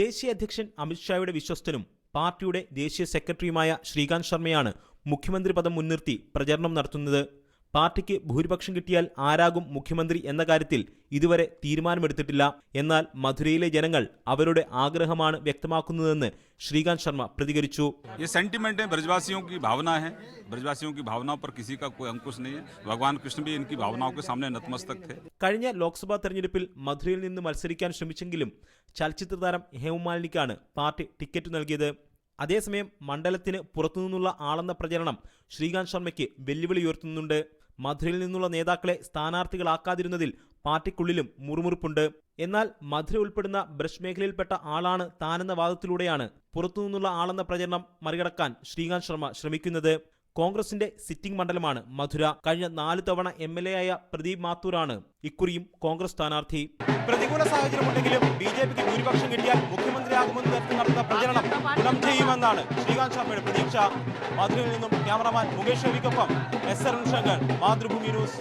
ദേശീയ അധ്യക്ഷൻ അമിത്ഷായുടെ വിശ്വസ്തനും പാർട്ടിയുടെ ദേശീയ സെക്രട്ടറിയുമായ ശ്രീകാന്ത് ശർമ്മയാണ് മുഖ്യമന്ത്രി പദം മുൻനിർത്തി പ്രചരണം നടത്തുന്നത്. പാർട്ടിക്ക് ഭൂരിപക്ഷം കിട്ടിയാൽ ആരാകും മുഖ്യമന്ത്രി എന്ന കാര്യത്തിൽ ഇതുവരെ തീരുമാനമെടുത്തിട്ടില്ല എന്നാൽ മധുരയിലെ ജനങ്ങൾ അവരുടെ ആഗ്രഹമാണ് വ്യക്തമാക്കുന്നതെന്ന് ശ്രീകാന്ത് ശർമ്മ പ്രതികരിച്ചു ये सेंटिमेंट है ब्रजवासियों की भावना है ब्रजवासियों की भावनाओं पर किसी का कोई अंकुश नहीं है भगवान कृष्ण भी इनकी भावनाओं के सामने नतमस्तक थे കഴിഞ്ഞ ലോക്സഭാ തെരഞ്ഞെടുപ്പിൽ മധുരയിൽ നിന്ന് മത്സരിക്കാൻ ശ്രമിച്ചെങ്കിലും ചലച്ചിത്ര താരം ഹേമമാലിനിക്കാണ് പാർട്ടി ടിക്കറ്റ് നൽകിയത് അതേസമയം മണ്ഡലത്തിന് പുറത്തുനിന്നുള്ള ആളെന്ന പ്രചരണം ശ്രീകാന്ത് ശർമ്മയ്ക്ക് വെല്ലുവിളി ഉയർത്തുന്നുണ്ട് മധുരയിൽ നിന്നുള്ള നേതാക്കളെ സ്ഥാനാർത്ഥികളാക്കാതിരുന്നതിൽ പാർട്ടിക്കുള്ളിലും മുറുമുറുപ്പുണ്ട്. എന്നാൽ മധുര ഉൾപ്പെടുന്ന ബ്രഷ് മേഖലയിൽപ്പെട്ട ആളാണ് താനെന്ന വാദത്തിലൂടെയാണ് പുറത്തുനിന്നുള്ള ആളെന്ന പ്രചരണം മറികടക്കാൻ ശ്രീകാന്ത് ശർമ്മ ശ്രമിക്കുന്നത്. കോൺഗ്രസിന്റെ സിറ്റിംഗ് മണ്ഡലമാണ് മധുര. കഴിഞ്ഞ നാല് തവണ എം എൽ എ ആയ പ്രദീപ് മാത്തൂറാണ് ഇക്കുറിയും കോൺഗ്രസ് സ്ഥാനാർത്ഥി. പ്രതികൂല സാഹചര്യമുണ്ടെങ്കിലും ബി ജെ പിക്ക് ഭൂരിപക്ഷം കിട്ടിയാൽ മുഖ്യമന്ത്രിയാകുമെന്ന് തരത്തിൽ നടത്തുന്ന പ്രചരണം ചെയ്യുമെന്നാണ് ശ്രീകാന്ത് ശർമ്മയുടെ പ്രതീക്ഷ. മധുരയിൽ നിന്നും ക്യാമറമാൻ മുകേഷ് രവിക്കൊപ്പം എസ് അരുൺ ശങ്കർ മാതൃഭൂമി ന്യൂസ്.